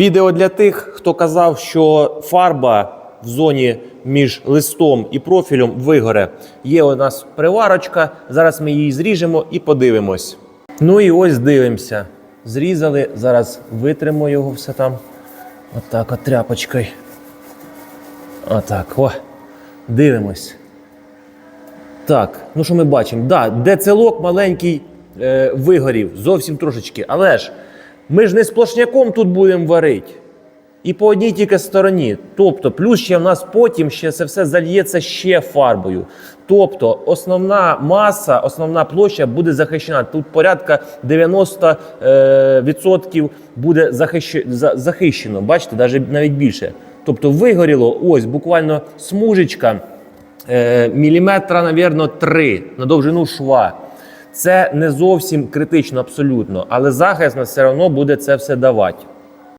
Відео для тих, хто казав, що фарба в зоні між листом і профілем вигоре. Є у нас приварочка. Зараз ми її зріжемо і подивимось. Ну і ось дивимося. Зрізали, зараз витримо його все там. Отак, от тряпочкою. Отак, о. Дивимось. Так, ну що ми бачимо? Да, де целок маленький е, вигорів, зовсім трошечки. Але ж ми ж не сплошняком тут будемо варити. І по одній тільки стороні. Тобто, плюс ще в нас потім ще це все зальється ще фарбою. Тобто, основна маса, основна площа буде захищена. Тут порядка 90% е, буде захищено. Бачите, навіть навіть більше. Тобто вигоріло ось буквально смужечка е, міліметра, навірно, 3 на довжину шва. Це не зовсім критично абсолютно, але захист нас все одно буде це все давати.